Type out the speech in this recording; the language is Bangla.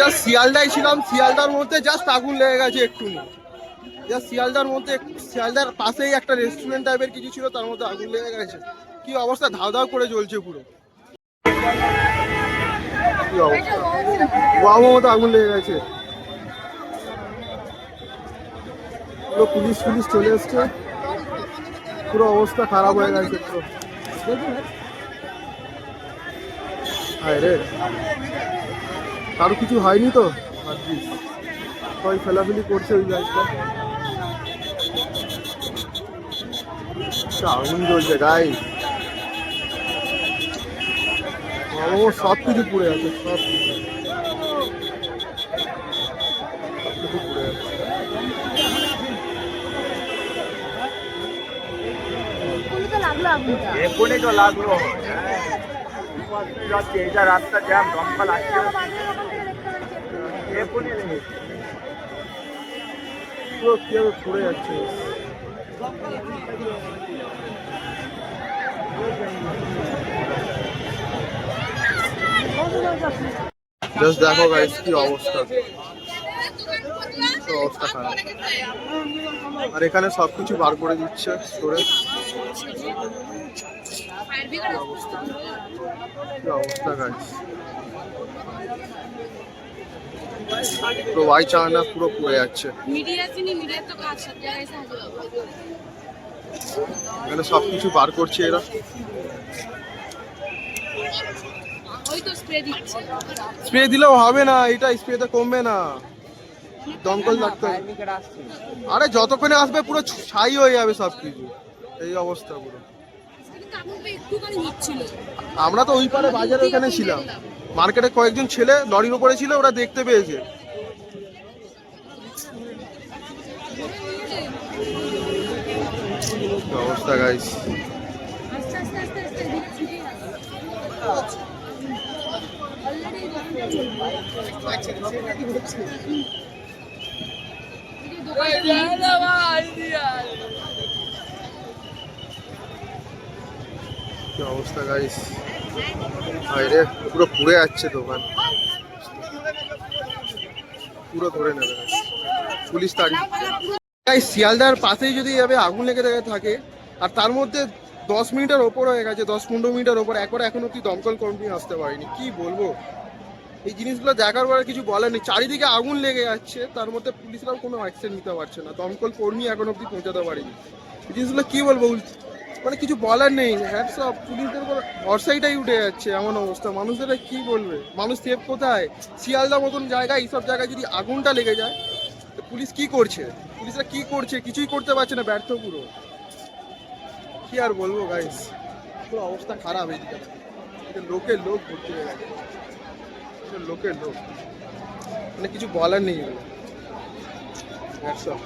জাস্ট শিয়ালদায় ছিলাম, শিয়ালদার মধ্যে জাস্ট আগুন লেগে গেছে একটু জাস্ট শিয়ালদার মধ্যে শিয়ালদার পাশেই একটা রেস্টুরেন্ট টাইপের কিছু ছিল, তার মধ্যে আগুন লেগে গেছে। কি অবস্থা? ধাও ধাও করে জ্বলছে পুরো। মতো আগুন লেগে গেছে। পুরো পুলিশ পুলিশ চলে এসছে। পুরো অবস্থা খারাপ হয়ে গেছে পুরো। হায় রে। কারও কিছু হয়নি তো? সবাই ফেলাফেলি করছে ওই গাছটা আগুন জ্বলছে গাই ও সব কিছু পুড়ে আছে সব কিছু। তো লাগল। এটা রাস্তা জ্যাম দমকা লেগেছে। পুরো পুড়ে যাচ্ছে জাস্ট দেখো গাইস কি অবস্থা। অবস্থা খারাপ। আর এখানে সবকিছু বার করে দিচ্ছে স্টোরে অবস্থা গাইস পুরো ওয়াই চায়না পুরো পুড়ে যাচ্ছে। তো সব এখানে সবকিছু বার করছে এরা। স্প্রে দিলেও হবে না এটা স্প্রেতে কমবে না। দমকল ডাক্তার। আরে যতক্ষণে আসবে পুরো ছাই হয়ে যাবে সব কিছু এই অবস্থা পুরো। আমরা তো ওই পারে বাজারে ওখানে ছিলাম। মার্কেটে কয়েকজন ছেলে লরির উপরে ছিল ওরা দেখতে পেয়েছে। অবস্থা গাইস অবস্থা গাইস পুরো পুড়ে যাচ্ছে দোকান। পুরো ধরে নেবে। পুলিশ তাড়ি শিয়ালদার পাশেই যদি এভাবে আগুন লেগে থাকে- আর তার মধ্যে দশ মিনিটের ওপর হয়ে গেছে, দশ পনেরো মিনিটের ওপর, একবার এখন অব্দি দমকল কর্মী আসতে পারেনি। কি বলব? এই জিনিসগুলো দেখার পরে কিছু বলার নেই। চারিদিকে আগুন লেগে যাচ্ছে, তার মধ্যে পুলিশরাও কোনো অ্যাকশন নিতে পারছে না। দমকল কর্মী এখন অব্দি পৌঁছাতে পারেনি। এই জিনিসগুলো কি বলব মানে কিছু বলার নেই। হ্যাটস অফ পুলিশদের উপর ভরসাইটাই উঠে যাচ্ছে এমন অবস্থা। মানুষদের কি বলবে? মানুষ সেফ কোথায়? শিয়ালদা মতন জায়গায়, এইসব জায়গায় যদি আগুনটা লেগে যায়, তো পুলিশ কি করছে? পুলিশরা কি করছে? কিছুই করতে পারছে না, ব্যর্থ পুরো। কি আর বলব গাইস পুরো অবস্থা খারাপ এইদিকে লোকের লোক ভর্তি হয়ে গেছে। লোকের লোক। মানে কিছু বলার নেই That's all.